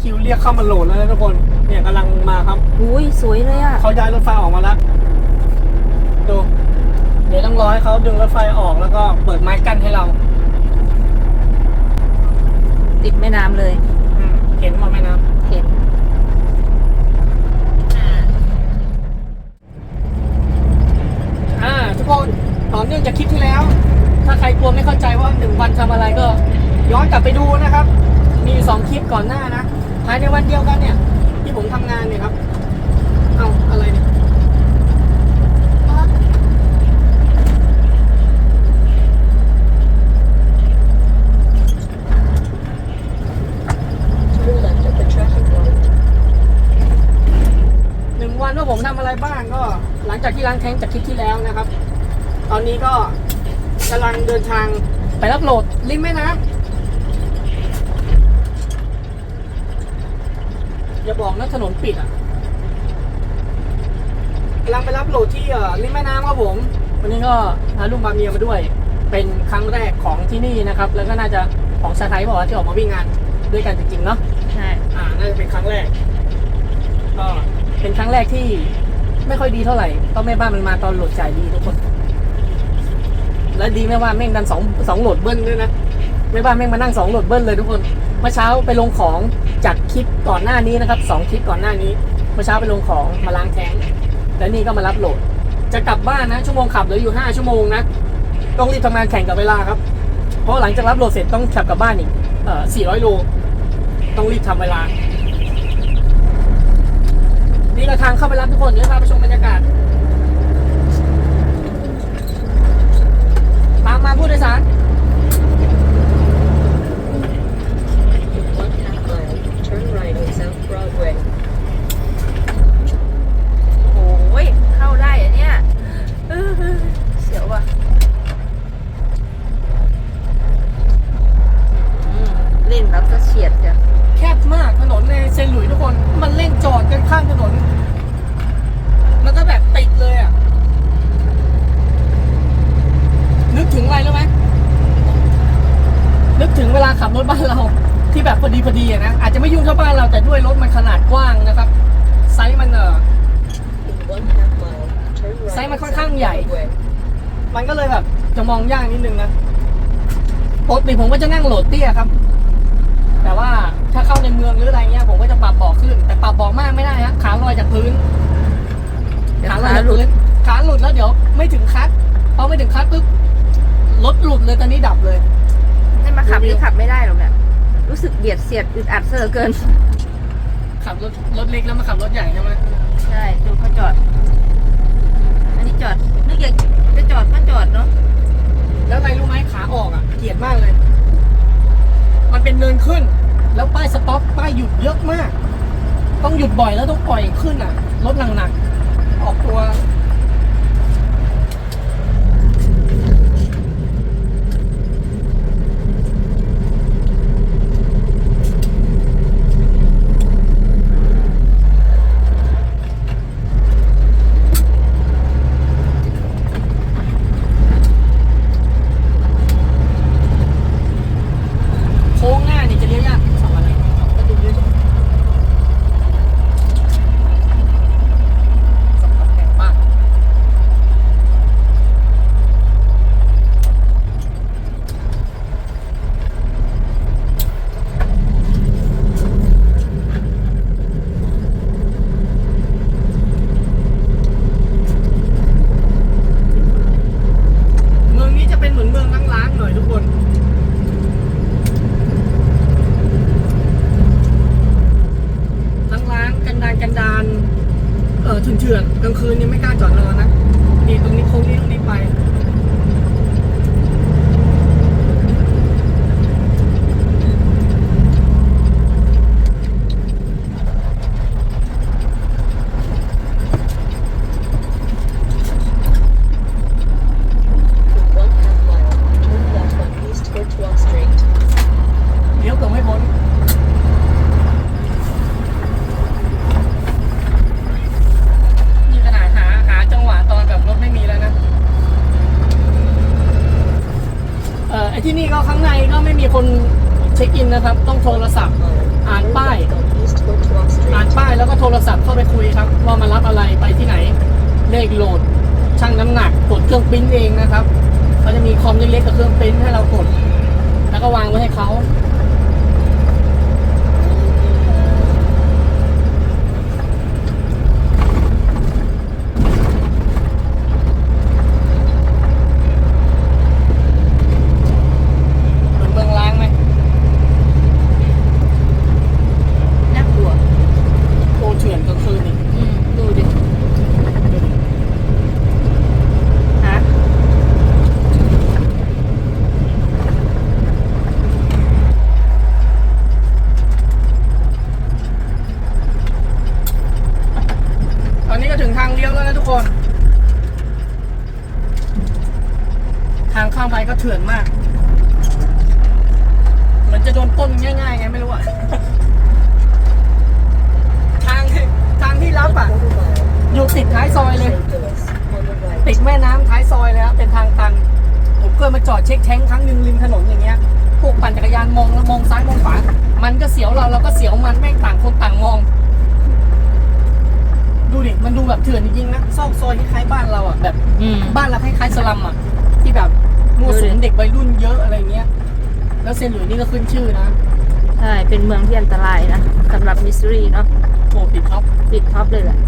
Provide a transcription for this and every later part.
คิวเรียกเข้ามาโหลดแล้วนะทุกคน เนี่ยกำลังมาครับ อุ้ยสวยเลยอะ เขาย้ายรถไฟออกมาแล้วดูเดี๋ยวต้องรอให้เขาดึงรถไฟออกแล้วก็เปิดไม้กั้นให้เราติดแม่น้ำเลย อืมเห็นมาไหมน้ำเห็น อ่า ทุกคนต่อเนื่องจากคลิปที่แล้ว ถ้าใครกลัวไม่เข้าใจว่าหนึ่งวันทำอะไรก็ ย้อนกลับไปดูนะครับ มีสองคลิปก่อนหน้านะ ภายในวันเดียวกันเนี่ย ที่ผมทำงานเนี่ยครับ เอาอะไรเนี่ยหนึ่งวันว่าผมทำอะไรบ้างก็ หลังจากที่ล้างแท้งจากคลิปที่แล้วนะครับ ตอนนี้ก็กำลังเดินทางไปรับโหลดริมแม่น้ำ อย่าบอกนะถนนปิดอะกำลังไปรับโหลดที่เอ่อริมแม่น้ำครับผม วันนี้ก็พาลูกมาเมียมาด้วย เป็นครั้งแรกของที่นี่นะครับ แล้วก็น่าจะของชาไทยบอกว่าที่ออกมาวิ่งงานด้วยกันจริงๆเนาะใช่อ่าน่าจะเป็นครั้งแรกก็เป็นครั้งแรกที่ไม่ค่อยดีเท่าไหร่เพราะแม่บ้านมันมาตอนโหลดจ่ายดีทุกคน และดีไม่ว่าแม่งดันสองสองโหลดเบิ้ลด้วยนะแม่บ้านแม่งมานั่งสองโหลดเบิ้ลเลยทุกคนเมื่อเช้าไปลงของ จากคลิปก่อนหน้านี้นะครับสองคลิปก่อนหน้านี้เมื่อเช้าไปลงของมาล้างแท้งแล้วนี่ก็มารับโหลด จะกลับบ้านนะ ชั่วโมงขับเหลืออยู่ห้าชั่วโมงนะต้องรีบทำงานแข่งกับเวลาครับ เพราะหลังจากรับโหลดเสร็จต้องขับกลับบ้านอีกเอ่อ400 โล ต้องรีบทำเวลา นี่เราทางเข้าไปรับทุกคนเดี๋ยวพาไปชมบรรยากาศ ตามมาผู้โดยสาร Broadway. โอ้ยเข้าได้อะเนี่ยเสียวว่ะเล่นแล้วก็เฉียดจ้ะแคบมากถนนในเซนหลุยทุกคน มันเร่งจอดกันข้างถนนมันก็แบบติดเลยอะ นึกถึงอะไรรู้ไหมนึกถึงเวลาขับรถบ้านเรา ที่แบบพอดีพอดีนะอาจจะไม่ยุ่งเท่าบ้านเราแต่ด้วยรถมันขนาดกว้างนะครับ ไซส์มันเออไซส์มันค่อนข้างใหญ่ มันก็เลยแบบจะมองยากนิดนึงนะปกติผมก็จะนั่งโหลดเตี้ยครับ แต่ว่าถ้าเข้าในเมืองหรืออะไรเงี้ย ผมก็จะปรับเบาะขึ้น แต่ปรับเบาะมากไม่ได้ฮะขาลอยจากพื้นขาลอยจากพื้นขาหลุดแล้วเดี๋ยวไม่ถึงคัดพอไม่ถึงคัดปุ๊บรถหลุดเลยตอนนี้ดับเลยให้มาขับนี่ขับไม่ได้หรอกเนี่ย รู้สึกเบียดเสียดอึดอัดเสือเกิน ขับรถรถเล็กแล้วมาขับรถใหญ่ใช่ไหมใช่ดูเขาจอด อันนี้จอดนึกอยากจะจอดก็จอดเนาะแล้วอะไรรู้ไหมขาออกอะเกลียดมากเลย มันเป็นเนินขึ้น แล้วป้ายสต็อปป้ายหยุดเยอะมาก ต้องหยุดบ่อยแล้วต้องปล่อยขึ้นอะรถหนักๆออกตัว มันแม่งต่างคนต่างมอง ดูดิมันดูแบบเถื่อนจริงๆนะซอกซอยคล้ายบ้านเราอะแบบบ้านเราคล้ายๆสลัมอะ ที่แบบมั่วสุมเด็กวัยรุ่นเยอะอะไรเงี้ย แล้วเซนหลุยนี่ก็ขึ้นชื่อนะใช่ เป็นเมืองที่อันตรายนะสำหรับมิสซูรีเนาะโอ้ติดท็อปติดท็อปเลยแหละ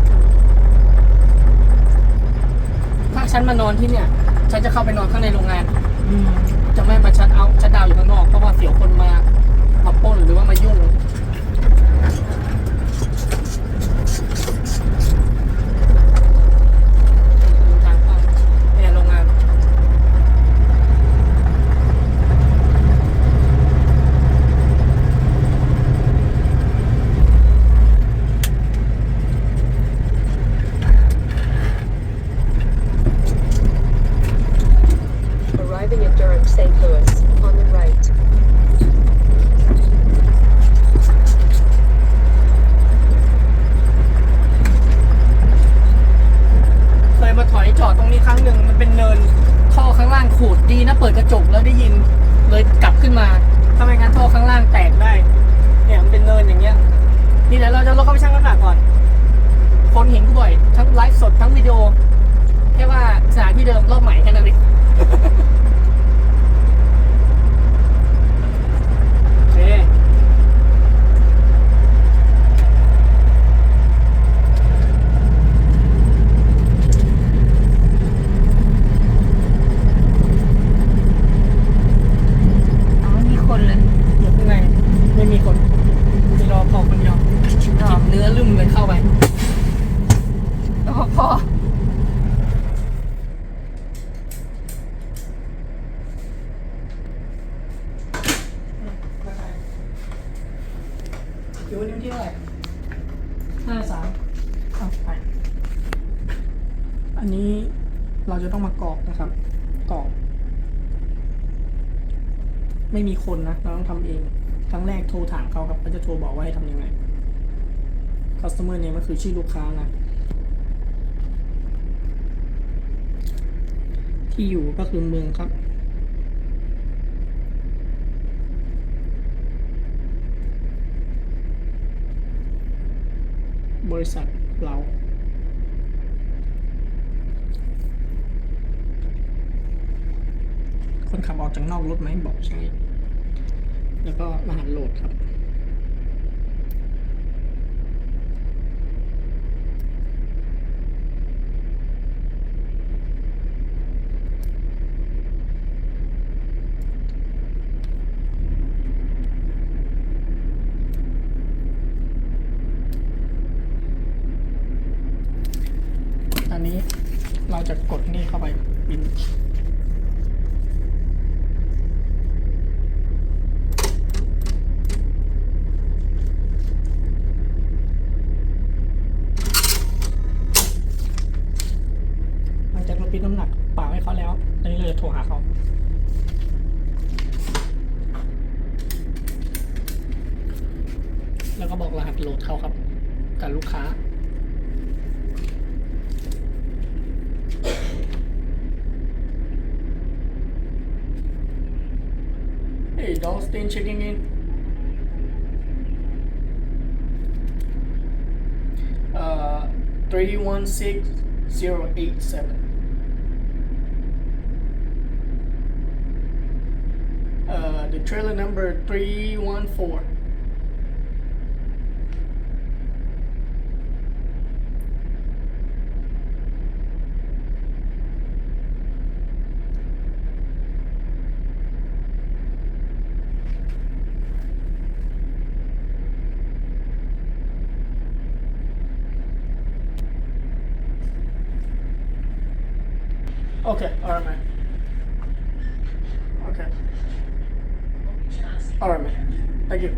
ถ้าฉันมานอนที่เนี่ย ฉันจะเข้าไปนอนข้างในโรงงาน จะไม่มาชัดเอาชัดดาวน์อยู่ข้างนอกเพราะว่าเสียวคนมามาปล้นหรือว่ามายุ่ง ไม่มีคนนะเราต้องทำเอง ครั้งแรกโทรถามเขาครับเขาจะโทรบอกว่าให้ทำยังไง customer name ก็คือชื่อลูกค้านะ ที่อยู่ก็คือเมืองครับ บริษัทเราคนขับออกจากนอกรถไหมบอกใช่ แล้วก็รหัสโหลดครับ been checking in. Uh, 316087. Uh, the trailer number 314. Alright, man. Thank you.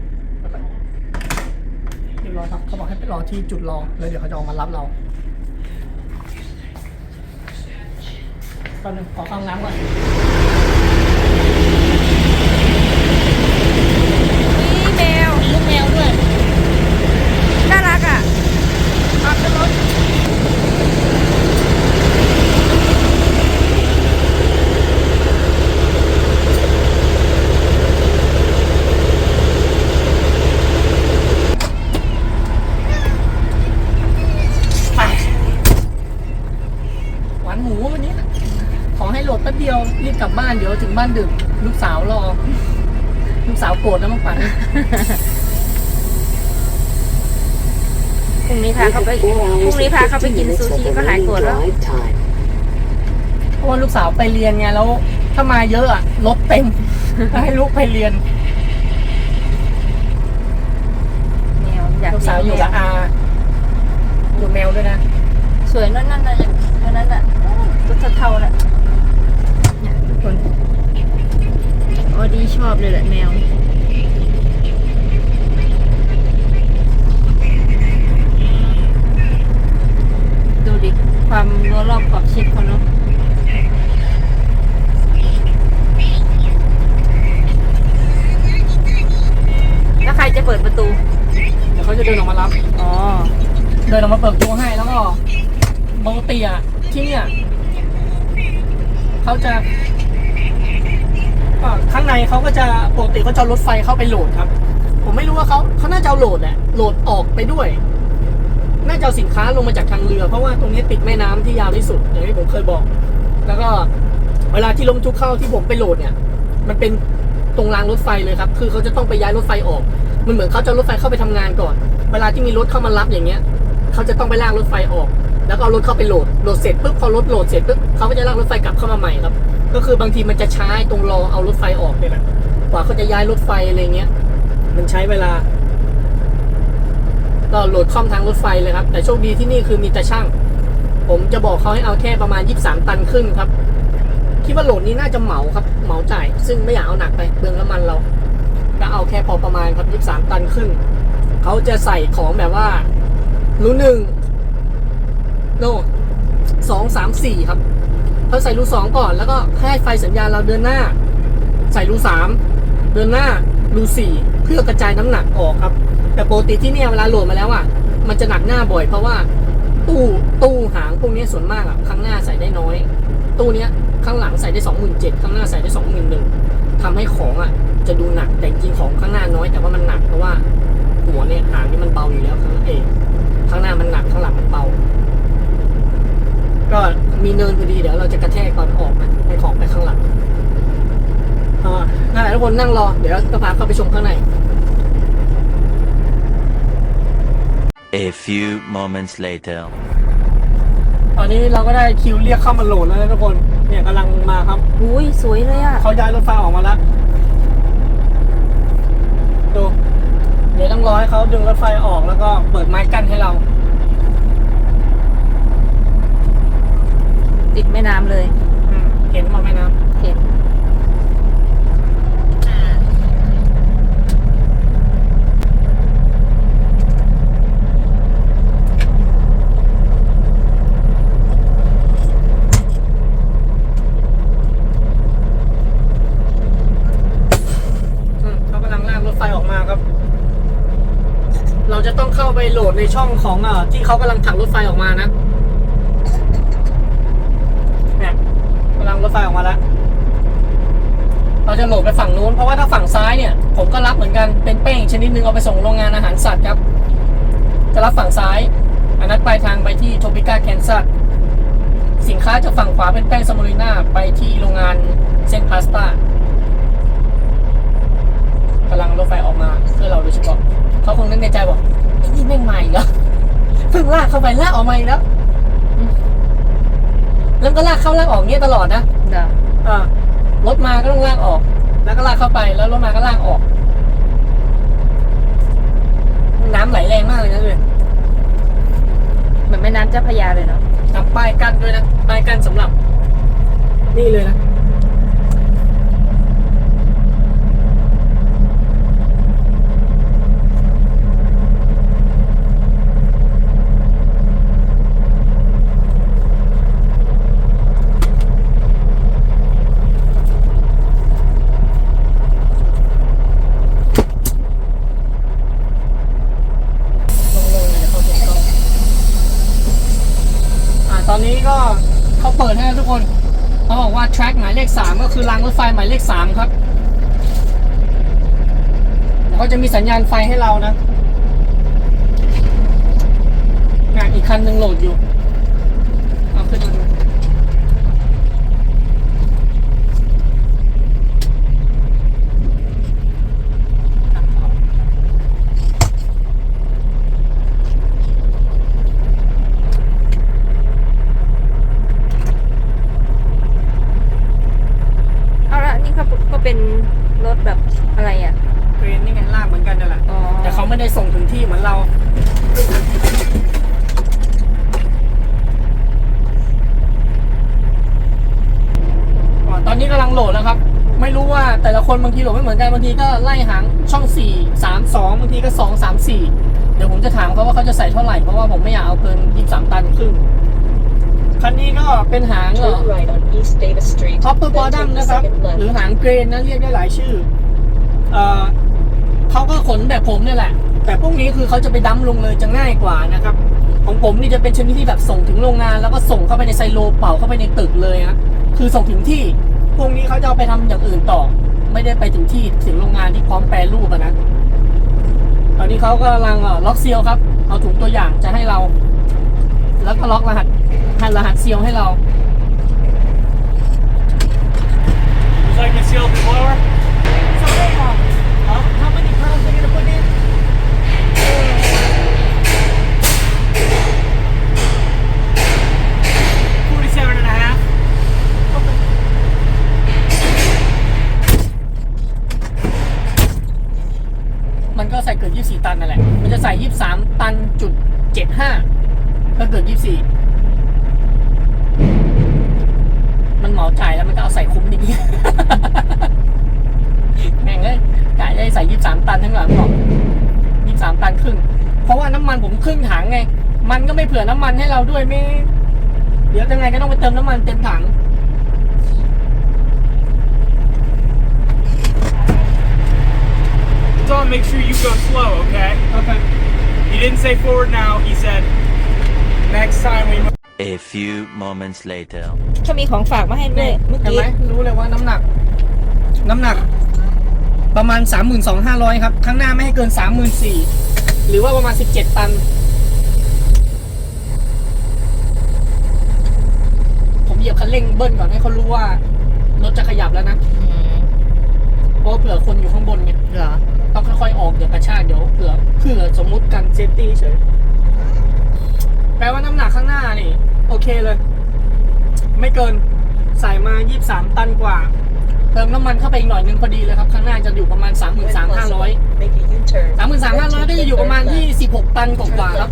เรียบร้อยครับเขาบอกให้ไปรอที่จุดรอแล้วเดี๋ยวเขาจะออกมารับเราตอนนึงขอเข้าห้องน้ำก่อนแมว ลูกแมวด้วย น่ารักอะเอาขึ้นรถ ไปหวานหมูวันนี้นะขอให้โหลดแป๊บเดียว รีบ กลับบ้านเดี๋ยวถึงบ้านดึก ลูกสาวรอ ลูกสาวโกรธนะมังปันพรุ่งนี้พาเขาไปพรุ่งนี้พาเขาไปกินซูชิก็หายโกรธแล้ว drive time. เพราะว่าลูกสาวไปเรียนไงแล้ว ถ้ามาเยอะอะรถเต็มให้ลูกไปเรียนแมวอยากลูกสาวอยู่กับอาอยู่แมวด้วยนะ สวยนั่นนั่นน่ะอย่างนั้นน่ะตัวเท่าๆน่ะเนี่ยทุก คนออดีชอบเลยแหละแมวดูดิ ความรั้วรอบขอบชิดเขาเนาะแล้วใครจะเปิดประตู เดี๋ยวเขาจะเดินออกมารับ อ๋อ เดินออกมาเปิดประตูให้แล้วก็ปกติอะที่เนี่ยเขาจะอ่า ข้างในเขาก็จะปกติเขาจะเอารถไฟเข้าไปโหลดครับ ผมไม่รู้ว่าเขาเขาน่าจะเอาโหลดแหละโหลดออกไปด้วย น่าจะเอาสินค้าลงมาจากทางเรือ เพราะว่าตรงนี้ติดแม่น้ำที่ยาวที่สุดอย่างที่ผมเคยบอก แล้วก็เวลาที่ลมทุกเข้าที่ผมไปโหลดเนี่ย มันเป็นตรงรางรถไฟเลยครับ คือเขาจะต้องไปย้ายรถไฟออก มันเหมือนเขาจะเอารถไฟเข้าไปทำงานก่อน เวลาที่มีรถเข้ามารับอย่างเงี้ย เขาจะต้องไปลากรถไฟออก แล้วก็เอารถเข้าไปโหลดโหลดเสร็จปุ๊บพอรถโหลดเสร็จปุ๊บเขาก็จะลากรถไฟกลับเข้ามาใหม่ครับ ก็คือบางทีมันจะช้าตรงรอเอารถไฟออกเนี่ยนะกว่าเขาจะย้ายรถไฟอะไรเงี้ย มันใช้เวลา ก็โหลดคล่อมทางรถไฟเลยครับ แต่โชคดีที่นี่คือมีแต่ช่าง ผมจะบอกเขาให้เอาแค่ประมาณ 23 ตันขึ้นครับ คิดว่าโหลดนี้น่าจะเหมาครับ เหมาจ่าย ซึ่งไม่อยากเอาหนักไปเปลืองน้ำมันเรา ก็เอาแค่พอประมาณครับ 23 ตันขึ้นเขาจะใส่ของแบบว่ารูหนึ่ง โน่สองสามสี่ครับเขาใส่รูสองก่อนแล้วก็ให้ไฟสัญญาณเราเดินหน้า ใส่รูสามเดินหน้ารูสี่เพื่อกระจายน้ำหนักออกครับ แต่ปกติที่เนี่ยเวลาโหลดมาแล้วอะมันจะหนักหน้าบ่อยเพราะว่าตู้ตู้หางพวกนี้ส่วนมากอะข้างหน้าใส่ได้น้อย ตู้เนี้ยข้างหลังใส่ได้สองหมื่นเจ็ดข้างหน้าใส่ได้สองหมื่นหนึ่งทำให้ของอะจะดูหนักแต่จริงของข้างหน้าน้อยแต่ว่ามันหนักเพราะว่าหัวเนี่ยหางนี่มันเบาอยู่แล้วข้างเองข้างหน้ามันหนักข้างหลังมันเบา ก็มีเนินพอดีเดี๋ยวเราจะกระแทกตอนออกนะให้ของไปข้างหลังอ่านั่นแหละทุกคนนั่งรอ เดี๋ยวก็พาเข้าไปชมข้างใน A few moments later. ตอนนี้เราก็ได้คิวเรียกเข้ามาโหลดแล้วนะทุกคน เนี่ยกำลังมาครับ อุ้ยสวยเลยอะ เขาย้ายรถไฟออกมาแล้ว ดู เดี๋ยวต้องรอให้เขาดึงรถไฟออกแล้วก็เปิดไม้กั้นให้เรา ติดแม่น้ำเลย อืมเห็นมาไหมน้ำเห็น อืมเขากำลังลากรถไฟออกมาครับ เราจะต้องเข้าไปโหลดในช่องของเอ่อที่เขากำลังถักรถไฟออกมานะ เนี่ยกำลัง รถไฟออกมาแล้ว เราจะโหลดไปฝั่งนู้น เพราะว่าถ้าฝั่งซ้ายเนี่ย ผมก็รับเหมือนกัน เป็นเป้งชนิดหนึ่งเอาไปส่งโรงงานอาหารสัตว์ครับ จะรับฝั่งซ้าย อันนั้นปลายทางไปที่โทปิก้าแคนซัส สินค้าจากฝั่งขวาเป็นแป้งสโมลิน่าไปที่โรงงานเส้นพาสต้ากำลังรถไฟออกมาเพื่อเราโดยเฉพาะ เขาคงนึกในใจบอกไอ้นี่แม่งใหม่เหรอเพิ่งลากเข้าไปลากออกมาอีกแล้ว แล้วก็ลากเข้าลากออกเงี้ยตลอดนะเหรออ่ารถมาก็ต้องลากออก แล้วก็ลากเข้าไปแล้วรถมาก็ลากออก น้ำไหลแรงมากเลยนะเลยเหมือนแม่น้ำเจ้าพระยาเลยเนาะทำป้ายกั้นด้วยนะป้ายกั้นสำหรับ นี่เลยนะ ลงเลยเดี๋ยวเขาเก็บกล้อง อ่า ตอนนี้ก็เขาเปิดให้แล้วทุกคนเขาบอกว่า track หมายเลขสามก็คือรางรถไฟหมายเลขสามครับเขาจะมีสัญญาณไฟให้เรานะงานอีกคันหนึ่งโหลดอยู่ เอาขึ้นมาดูอะ เอาละนี่เขาก็เป็นรถแบบอะไรอะ เกรนนี่ไงลากเหมือนกันนั่นแหละ อ๋อ แต่เขาไม่ได้ส่งถึงที่เหมือนเรา อ่าตอนนี้กำลังโหลดแล้วครับ ไม่รู้ว่าแต่ละคนบางทีโหลดไม่เหมือนกันบางทีก็ไล่หางช่อง 4 3 2บางทีก็ 2 3 4 เดี๋ยวผมจะถามเขาว่าเขาจะใส่เท่าไหร่ เพราะว่าผมไม่อยากเอาเกิน 23 ตันครึ่ง คันนี้ก็เป็นหางเออ Turn right on East Davis Street. ท็อปเปอร์บอ then ดัม take the นะครับ second หรือ left. หางเกรนนะเรียกได้หลายชื่อ เอ่อเขาก็ขนแบบผมเนี่ยแหละ แต่พวกนี้คือเขาจะไปดั้มลงเลยจะง่ายกว่านะครับ ของผมนี่จะเป็นชนิดที่แบบส่งถึงโรงงาน แล้วก็ส่งเข้าไปในไซโลเป่าเข้าไปในตึกเลยฮะคือส่งถึงที่พวกนี้เขาจะเอาไปทำอย่างอื่นต่อ ไม่ได้ไปถึงที่ถึงโรงงานที่พร้อมแปรรูปอะนะตอนนี้เขากำลังเอ่อล็อกเซียลครับ เอาถุงตัวอย่างจะให้เรา แล้วก็ล็อกรหัสหันรหัสเซียลให้เรา Would you like to seal the blower? So ใส่เกิน24ตันนั่นแหละมันจะใส่23ตันจุด75ก็เกิน24มันเหมาจ่ายแล้วมันก็เอาใส่คุ้มดีแม่งเลยจ่ายได้ใส่23ตันทั้งหลังบอก23ตันครึ่ง เพราะว่าน้ำมันผมครึ่งถังไง มันก็ไม่เผื่อน้ำมันให้เราด้วยไม่ เดี๋ยวยังไงก็ต้องไปเติมน้ำมันเต็มถัง Don, make sure you go slow, okay? โอเค He didn't say forward now. He said next time we move. A few moments later. เขามีของฝากมาให้ด้วยเมื่อเห็นกี้ไหมรู้เลยว่าน้ำหนัก น้ำหนัก ประมาณ 32,500 ครับ ข้างหน้าไม่ให้เกิน 34,000 หรือว่าประมาณ 17 ตัน ผมเหยียบคันเร่งเบิ้ลก่อนให้เขารู้ว่า รถจะขยับแล้วนะอืมเพราะว่าเผื่อคนอยู่ข้างบนไง เหรอ ต้องค่อยๆออกเดี๋ยวกระชากเดี๋ยวเผื่อเผื่อสมมุติกันเซฟตี้เฉยแปลว่าน้ำหนักข้างหน้านี่ โอเคเลย ไม่เกินใส่มา 23 ตันกว่า เติมน้ำมันเข้าไปอีกหน่อยนึงพอดีเลยครับ ข้างหน้าจะอยู่ประมาณ 33,500 33,500 ก็จะอยู่ประมาณ 26 ตันกว่าครับ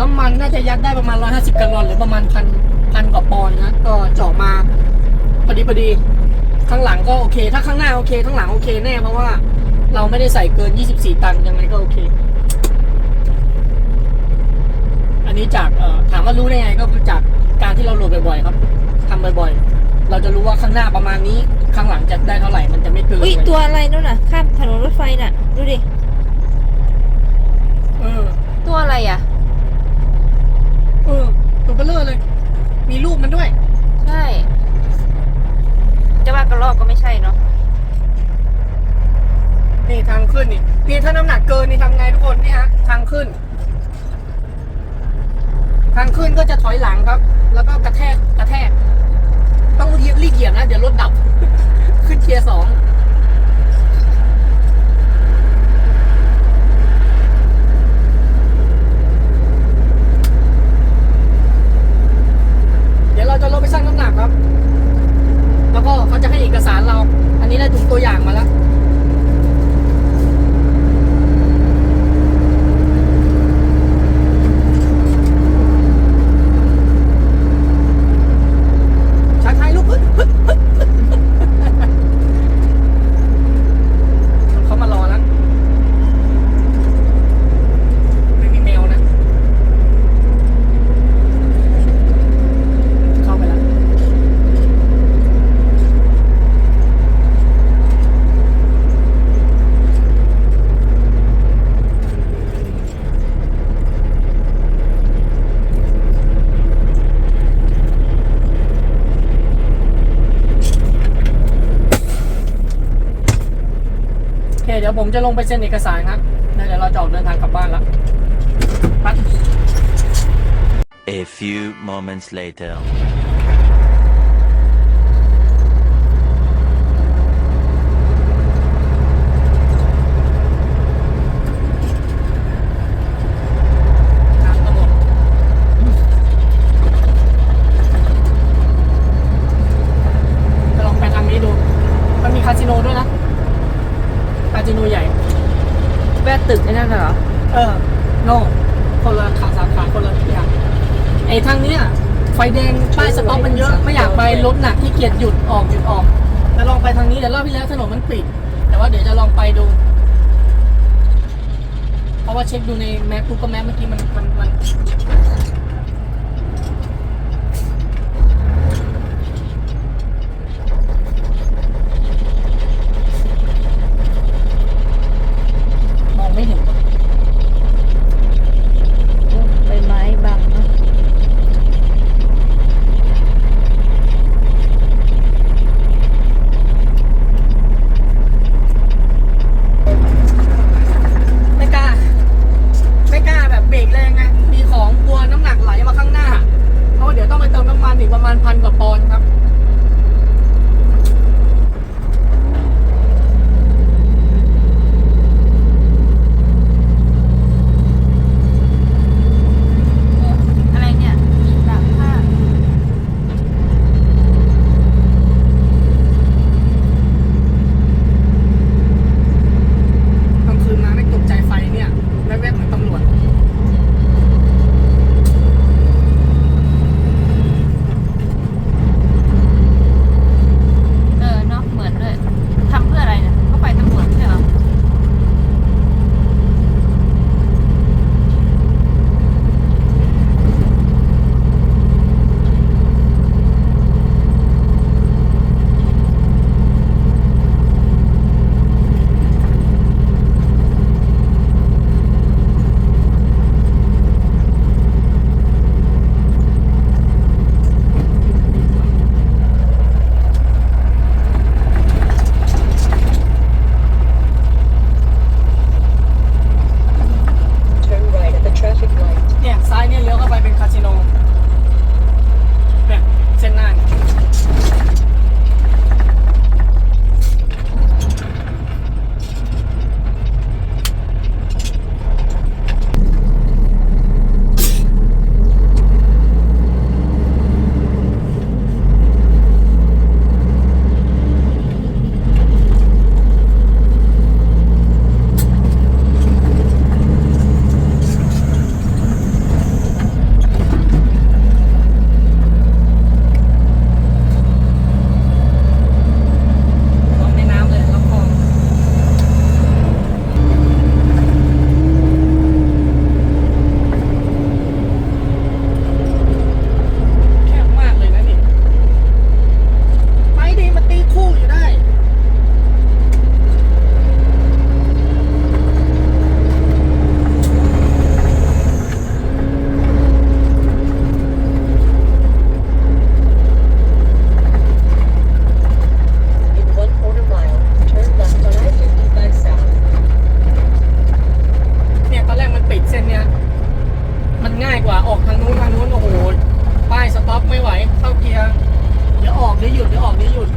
น้ำมันน่าจะยัดได้ประมาณ 150กัลลอนหรือประมาณพันพันกว่าปอนด์นะ ก็เจาะมาพอดีพอดี ข้างหลังก็โอเค ถ้าข้างหน้าโอเค ข้างหลังโอเคแน่เพราะว่า เราไม่ได้ใส่เกิน 24 ตันยังไงก็โอเค อันนี้จากเอ่อถามว่ารู้ได้ไงก็คือจากการที่เราโหลดบ่อยๆครับทำบ่อยๆ เราจะรู้ว่าข้างหน้าประมาณนี้ ข้างหลังจะได้เท่าไหร่มันจะไม่เกินอุ้ยตัวอะไรนู่นน่ะ ข้ามถนนรถไฟน่ะ ดูดิเออตัวอะไรอะเออตัวเบลเลอร์เลย มีรูปมันด้วย ใช่ะว่ากระลอกก็ไม่ใช่เนาะนี่ทางขึ้นนี่พี่ถ้าน้ำหนักเกินนี่ทำไงทุกคนนี่ฮะทางขึ้น ทางขึ้นก็จะถอยหลังครับ แล้วก็กระแทกกระแทก ต้องรีบเหยียบนะ เดี๋ยวรถดับ ขึ้นเกียร์สอง นี้เราถึงตัวอย่างมาแล้ว จะลงไปเซ็นเอกสารครับแล้วเดี๋ยวเราจะออกเดินทางกลับบ้านและปั๊ A few moments later. ง่ายกว่าออกทางนู้นทางนู้นโอ้โหป้ายสต็อปไม่ไหวเข้าเกียร์เดี๋ยวออกเดี๋ยวหยุดเดี๋ยวออกเดี๋ยวหยุด